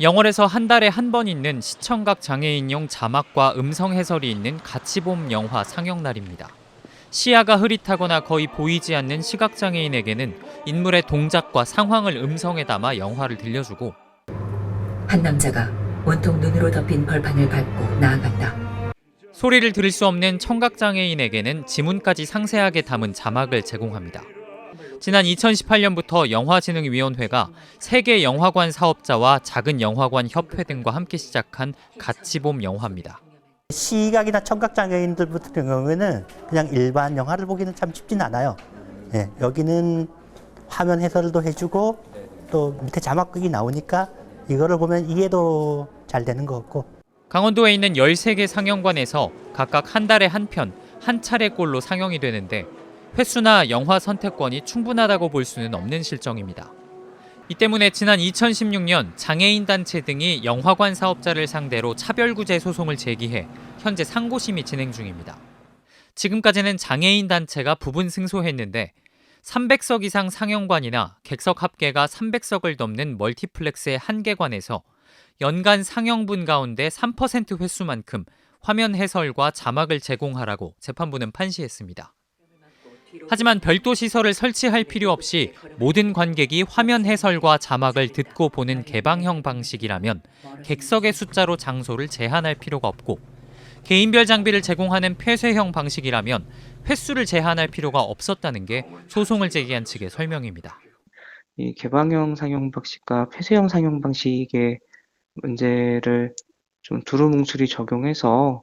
영월에서 한 달에 한 번 있는 시청각 장애인용 자막과 음성 해설이 있는 가치봄 영화 상영 날입니다. 시야가 흐릿하거나 거의 보이지 않는 시각 장애인에게는 인물의 동작과 상황을 음성에 담아 영화를 들려주고 한 남자가 온통 눈으로 덮인 벌판을 밟고 나아간다. 소리를 들을 수 없는 청각 장애인에게는 지문까지 상세하게 담은 자막을 제공합니다. 지난 2018년부터 영화진흥위원회가 세계 영화관 사업자와 작은 영화관 협회 등과 함께 시작한 가치봄 영화입니다. 시각이나 청각 장애인들 같은 경우에는 그냥 일반 영화를 보기는 참 쉽진 않아요. 예, 여기는 화면 해설도 해주고 또 밑에 자막극이 나오니까 이거를 보면 이해도 잘 되는 것 같고 강원도에 있는 13개 상영관에서 각각 한 달에 한 편, 한 차례꼴로 상영이 되는데 횟수나 영화 선택권이 충분하다고 볼 수는 없는 실정입니다. 이 때문에 지난 2016년 장애인 단체 등이 영화관 사업자를 상대로 차별구제 소송을 제기해 현재 상고심이 진행 중입니다. 지금까지는 장애인 단체가 부분 승소했는데 300석 이상 상영관이나 객석 합계가 300석을 넘는 멀티플렉스의 한 개관에서 연간 상영분 가운데 3% 횟수만큼 화면 해설과 자막을 제공하라고 재판부는 판시했습니다. 하지만 별도 시설을 설치할 필요 없이 모든 관객이 화면 해설과 자막을 듣고 보는 개방형 방식이라면 객석의 숫자로 장소를 제한할 필요가 없고 개인별 장비를 제공하는 폐쇄형 방식이라면 횟수를 제한할 필요가 없었다는 게 소송을 제기한 측의 설명입니다. 이 개방형 상영 방식과 폐쇄형 상영 방식의 문제를 좀 두루뭉술이 적용해서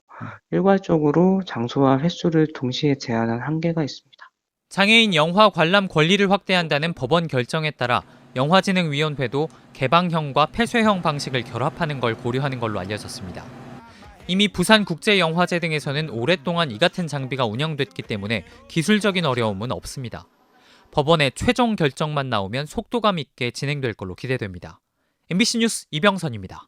일괄적으로 장소와 횟수를 동시에 제한한 한계가 있습니다. 장애인 영화 관람 권리를 확대한다는 법원 결정에 따라 영화진흥위원회도 개방형과 폐쇄형 방식을 결합하는 걸 고려하는 걸로 알려졌습니다. 이미 부산국제영화제 등에서는 오랫동안 이 같은 장비가 운영됐기 때문에 기술적인 어려움은 없습니다. 법원의 최종 결정만 나오면 속도감 있게 진행될 걸로 기대됩니다. MBC 뉴스 이병선입니다.